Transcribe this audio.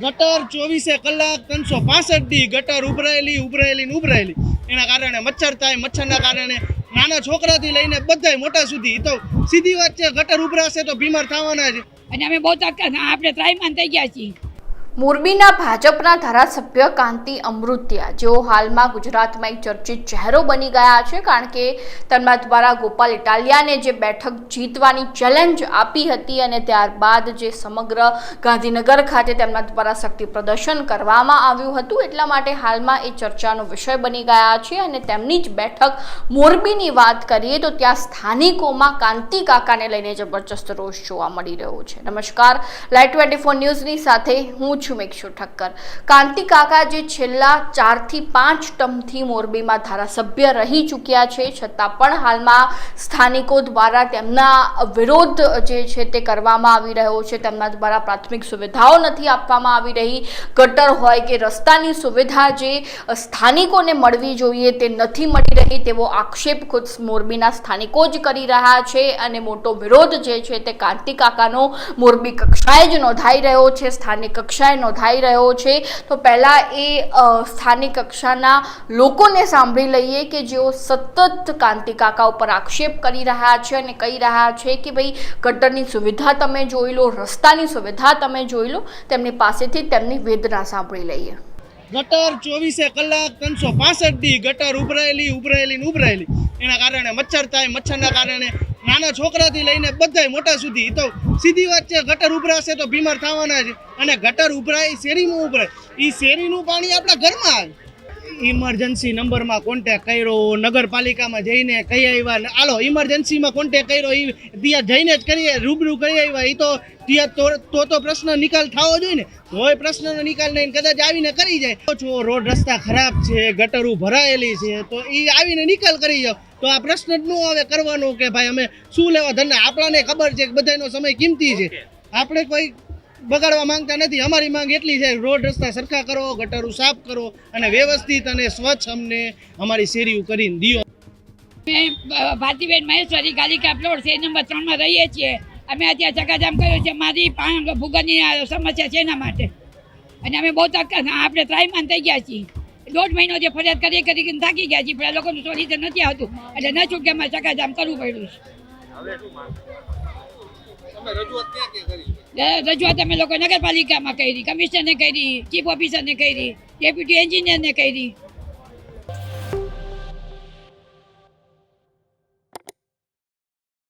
ગટર ચોવીસે કલાક ત્રણસો પાસઠ દી ગટર ઉભરાયેલી ઉભરાયેલી ને ઉભરાયેલી. એના કારણે મચ્છર થાય, મચ્છરના કારણે નાના છોકરાથી લઈને બધાય મોટા સુધી. તો સીધી વાત છે, ગટર ઉભરાશે તો બીમાર થવાના છે અને અમે બહુ આપણે ત્રાયમાન થઈ ગયા છીએ. મોરબીના ભાજપના ધારાસભ્ય કાંતિ અમૃત્યા. જેઓ હાલમાં ગુજરાતમાં એક ચર્ચિત ચહેરો બની ગયા છે, કારણ કે તેમના દ્વારા ગોપાલ ઇટાલિયાને જે બેઠક જીતવાની ચેલેન્જ આપી હતી અને ત્યારબાદ જે સમગ્ર ગાંધીનગર ખાતે તેમના દ્વારા શક્તિ પ્રદર્શન કરવામાં આવ્યું હતું, એટલા માટે હાલમાં એ ચર્ચાનો વિષય બની ગયા છે અને તેમની જ બેઠક મોરબીની વાત કરીએ તો ત્યાં સ્થાનિકોમાં કાંતિ કાકાને લઈને જબરજસ્ત રોષ જોવા મળી રહ્યો છે. નમસ્કાર લાઈટ ટ્વેન્ટી ફોર ન્યૂઝની સાથે હું છું મેક્ષુ ઠક્કર. કાંતિ કાકા જે છેલ્લા ચારથી પાંચ ટર્મથી મોરબીમાં ધારાસભ્ય રહી ચૂક્યા છે, છતાં પણ હાલમાં સ્થાનિકો દ્વારા તેમના વિરોધ જે છે તે કરવામાં આવી રહ્યો છે. તેમના દ્વારા પ્રાથમિક સુવિધાઓ નથી આપવામાં આવી રહી. ગટર હોય કે રસ્તાની સુવિધા જે સ્થાનિકોને મળવી જોઈએ તે નથી મળી રહી, તેવો આક્ષેપ ખુદ મોરબીના સ્થાનિકો જ કરી રહ્યા છે અને મોટો વિરોધ જે છે તે કાંતિ કાકાનો મોરબી કક્ષાએ જ નોંધાઈ રહ્યો છે. સ્થાનિક કક્ષાએ નોંધાઈ રહ્યો છે. તો પહેલાં એ સ્થાનિક કક્ષાના લોકોને સાંભળી લઈએ કે જેઓ સતત કાંતિકાકા ઉપર આક્ષેપ કરી રહ્યા છે અને કહી રહ્યા છે કે ભાઈ, ગટરની સુવિધા તમે જોઈ લો, રસ્તાની સુવિધા તમે જોઈ લો, તેમની પાસેથી તેમની વેદના સાંભળી લઈએ. ગટર ચોવીસે કલાક ત્રણસો પાસઠ દી ગટર ઉભરાયેલી ઉભરાયેલી ને ઉભરાયેલી. એના કારણે મચ્છર થાય, મચ્છરના કારણે નાના છોકરાથી લઈને બધાય મોટા સુધી. તો સીધી વાત છે, ગટર ઉભરાશે તો બીમાર થવાના જ અને ગટર ઉભરાય શેરીમાં ઉભરાય. એ શેરીનું પાણી આપણા ઘરમાં આવે. ઇમરજન્સી નંબરમાં કોન્ટેક કર્યો, નગરપાલિકામાં જઈને કહી આવ્યા હાલો ઇમરજન્સીમાં કોન્ટેક કર્યો એ ત્યાં જઈને જ કરીએ, રૂબરૂ કરી આવ્યા. એ તો ત્યાં તો તો પ્રશ્ન નિકાલ થવો જોઈએ ને. તોય પ્રશ્નનો નિકાલ નહીં કદાચ આવીને કરી જાય. છો રોડ રસ્તા ખરાબ છે, ગટરું ભરાયેલી છે, તો એ આવીને નિકાલ કરી જાવ તો આ પ્રશ્ન જ ન આવે કરવાનો કે ભાઈ અમે શું લેવા ધંધા? આપણાને ખબર છે કે બધાનો સમય કિંમતી છે. આપણે કોઈ બગાડવા માંગતા નથી. અમારી માંગ એટલી છે રોડ રસ્તા સરખા કરો ગટરો સાફ કરો અને વ્યવસ્થિત અને સ્વચ્છ અમને અમારી શેરીઓ કરીને દિયો. અમે અ, ભારતીબેન મહેશ્વરી ગાલિકા પ્લોટ છે નંબર ત્રણમાં રહીએ છીએ. અમે અત્યારે ચકાજામ કર્યું છે મારી પાણી ભૂગરની સમસ્યા છે એના માટે. અને અમે બહુ તક આપણે ત્રાયમાન થઈ ગયા છીએ. દોઢ મહિનો જે ફરિયાદ કરી કરી થાકી ગયા છીએ, પણ આ લોકોનું સોલ્યુશન નથી આવતું. એટલે ન છૂટકે અમારે ચકાજામ કરવું પડ્યું છે. રજૂઆત અમે લોકો નગરપાલિકામાં કરી, કમિશનરને કરી, ચીફ ઓફિસરને કરી, ડેપ્યુટી એન્જિનિયરને કરી.